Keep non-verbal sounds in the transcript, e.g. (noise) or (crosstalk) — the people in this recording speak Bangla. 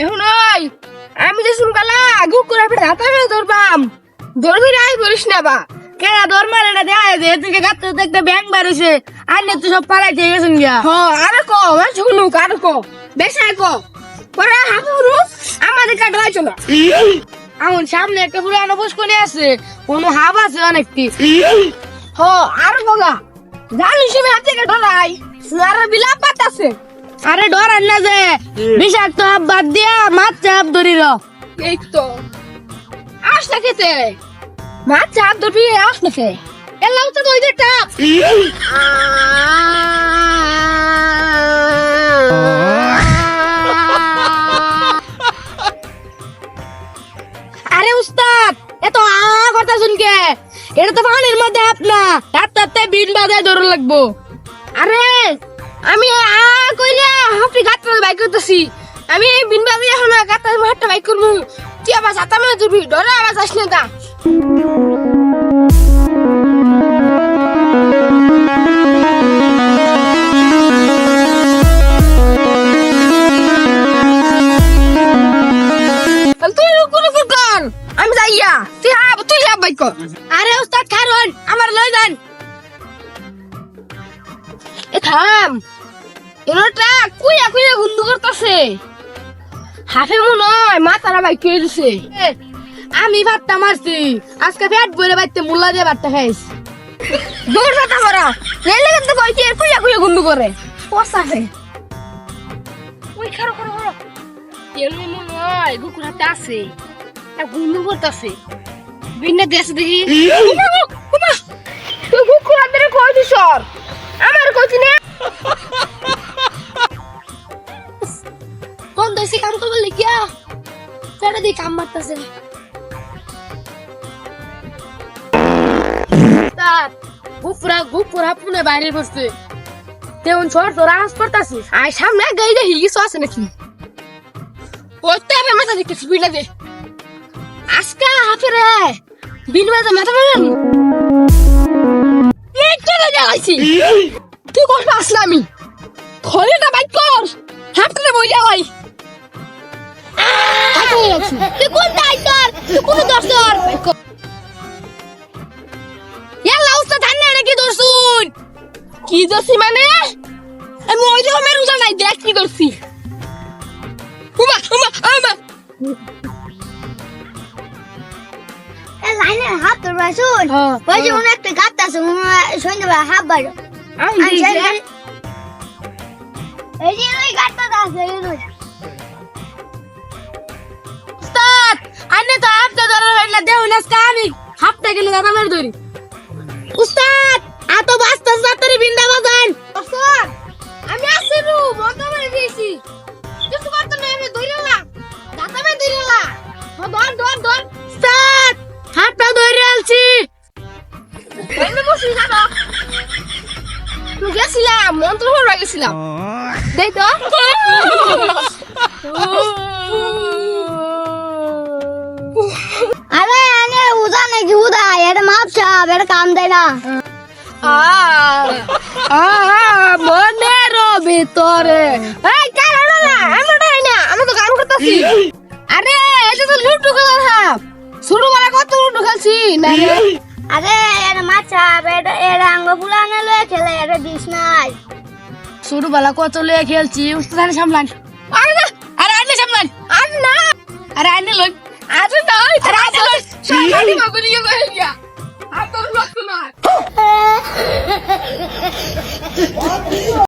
এখন ওই আমি যে শুনকালা গুক করে ফেলে হাতে আমি ধরবাম। ধরবি না করিস না বা। কেনা ধর মারে না দেখা যায় এদিকে গাতে দেখতে ব্যাংক বাড়িছে আর না তো সব পালাই দিয়ে গেছেন গিয়া। হ আরে কো মানে শুনুক আর কো। বেশাই কো। পরে হাবুরু আমাদের কাটাই চলো আমার সামনে একটা পুরানো পুষ্কনি আছে। কোনো হাব আছে অনেকটি। হ আর বগা। জানিস আমি হাতে কেটে নাই আর বিলাপ পাত আছে আরে ডরান না যে। বিষাক্ত হাব বাদ দিয়া মাছ চাপ ধরি র এই তো। আস না খেতে। মাছ চাপ ধরবি আস না খে এলাম তো ওই যে টাপ আরে উস্তাদ এত আ কথা শুনকে। এটা তো পানির মধ্যে আপনা তার তাতে বিন বাজায় ধরে লাগবো। আরে আমি, আ, কইলে হাফি গাত্রা বাইক করতেছি আমি বিন বাজায় এখন গাত্রা হাতটা বাইক করব তুই আবার সাতা মেয়ে ধরবি ডরে আবার যাস না তা আমি যাইয়া, তুই হা তুই হা বাইক। আরে উস্তাদ কারণ আমার লই যান। এ থাম। কুইয়া কুইয়া গুন্দু করতেছে। হাফে মন নয় মা তারা বাইক করে দিছে আমি ভাতটা মারছি। আজকে পেট বইরে বাইতে মুল্লা দিয়ে ভাতটা দৌড় ভাতা মারা রেলে কিন্তু কইছি এর কুইয়া কুইয়া গুন্দু করে। পসাছে ওই খারো খারো খারো। মনে নয় কুকুর হাতে আছে। গুন্দু করতেছে। বিনা দেশ দেখি। কুকুর হাতে কইছি সর আমার কইছি না। লিখিয়া সেটা দিয়ে কাম মারতেছে গুপুরা গুপুরা পুনে বাইরে বসছে। তেমন ছোট তোর আওয়াজ করতেছিস আর সামনে দেখি কিছু আছে নাকি? আমি মাথা দেখতেছি বিনা দে। আজকা হাফে রে বিন মাথা মাথা যাইছি তুই কষ্ট আসলামি। খলিটা বাইক কর। হাফতে বই যাওয়াই তুই কোন দায়িত্বর তুই কোন দর্শর ইয়াল্লা উস্তাদ ধান্না নাকি দর্শুন কি দর্শি মানে? আমি ওই যে আমার নাই দেখ কি দর্শি উমা উমা উমা। লাইনে হাত ধরবা শুন হ্যাঁ, ওই যে হ্যাঁ। একটা গাত আছে সন্ধ্যেবেলা হাত বাড়ো আমি আমি দেখি। সেই গাড়ি- এই যে ওই গাতটা আছে এই হইলা দেও না আমি। হাফতে গেলে দাদা মেরে ধরি? উস্তাদ আ তো বাস্তা সাতরি বিন্দা বাজান উস্তাদ আমি আসি রু বন্ধ করে দিয়েছি। কিছু করতে নেই আমি ধরিলা দাদা মেরে ধরিলা ধর ধর ধর। উস্তাদ হাতটা ধরে আলছি আমি বসি তুই গেছিলাম মন্ত্র পড়বা গেছিলাম। দেই তো। (laughs) (laughs) এটা কাম দেয় না। মনের ভিতরে। এই কার হলো না আমি ওটাই না তো গান করতেছি। আরে এটা তো লুডু খেলার হাফ। শুরু বেলা কত লুডু খেলছি না আরে মাপ সাপ এটা এটা আঙ্গ ফুলানে লয়ে খেলে এটা দিস নাই। শুরু বেলা কত লয়ে খেলছি উস্তাদ সামলান। আরে না। আরে আনে সামলান। আর না। আরে আনে লই। আরে না আরে আনে লই। সামলানি বাবুনি কে কইয়া はぁー。